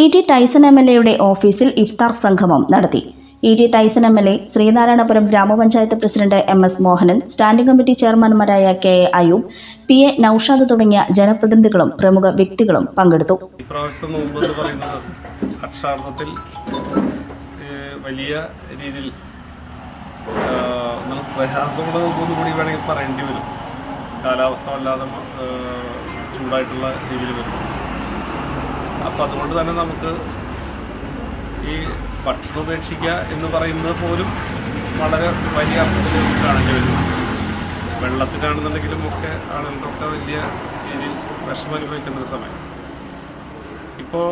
E T Taison M L എയുടെ ഓഫീസിൽ ഇഫ്താർ സംഗമം നടത്തി. E T Taison M L A Sreenarayanapuram ഗ്രാമപഞ്ചായത്ത് president M S Mohanan standing committee ചെയർമാൻമാരായ K A Ayoob P A Noushad തുടങ്ങിയ ജനപ്രതിനിധികളും പ്രമുഖ വ്യക്തികളും പങ്കെടുത്തു. അക്ഷാർത്ഥത്തിൽ വലിയ രീതിയിൽ പ്രയാസമുള്ള കൂടി വേണമെങ്കിൽ പറയേണ്ടി വരും. കാലാവസ്ഥ വല്ലാതെ ചൂടായിട്ടുള്ള രീതിയിൽ വരും. അപ്പം അതുകൊണ്ട് തന്നെ നമുക്ക് ഈ ഭക്ഷണം ഉപേക്ഷിക്കുക എന്ന് പറയുന്നത് പോലും വളരെ വലിയ അർത്ഥത്തിൽ കാണേണ്ടി വരുന്നു വെള്ളത്തിനാണെന്നുണ്ടെങ്കിലും ഒക്കെ ആളുകൾക്കൊക്കെ വലിയ രീതിയിൽ വിഷമം അനുഭവിക്കുന്ന ഒരു സമയം. ഇപ്പോൾ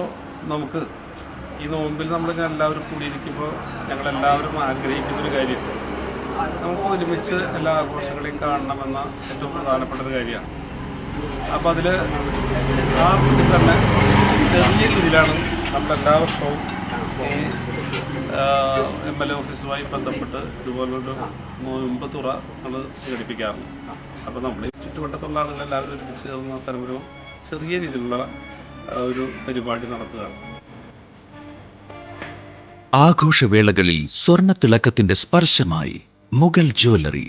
നമുക്ക് ഈ നോമ്പിൽ നമ്മൾ എല്ലാവരും കൂടിയിരിക്കുമ്പോൾ ഞങ്ങളെല്ലാവരും ആഗ്രഹിക്കുന്ന ഒരു കാര്യം നമുക്ക് ഒരുമിച്ച് എല്ലാ ആഘോഷങ്ങളെയും കാണണമെന്ന ഏറ്റവും പ്രധാനപ്പെട്ട ഒരു കാര്യമാണ്. അപ്പോൾ അതിൽ ആ തന്നെ ചെറിയ രീതിയിലാണ് നമ്മളെല്ലാ വർഷവും ഈ എം എൽ എ ഓഫീസുമായി ബന്ധപ്പെട്ട് ഇതുപോലൊരു നോമ്പ് തുറ നമ്മൾ സംഘടിപ്പിക്കാറുണ്ട്. അപ്പോൾ നമ്മൾ ചുറ്റുവട്ടത്തുള്ള ആളുകൾ എല്ലാവരും ഒരുമിച്ച് ചേർന്ന് ഒരു ചെറിയ രീതിയിലുള്ള ഒരു പരിപാടി നടത്തുകയാണ്. ആഘോഷവേളകളിൽ സ്വർണത്തിളക്കത്തിന്റെ സ്പർശമായി മുഗൾ ജ്വല്ലറി.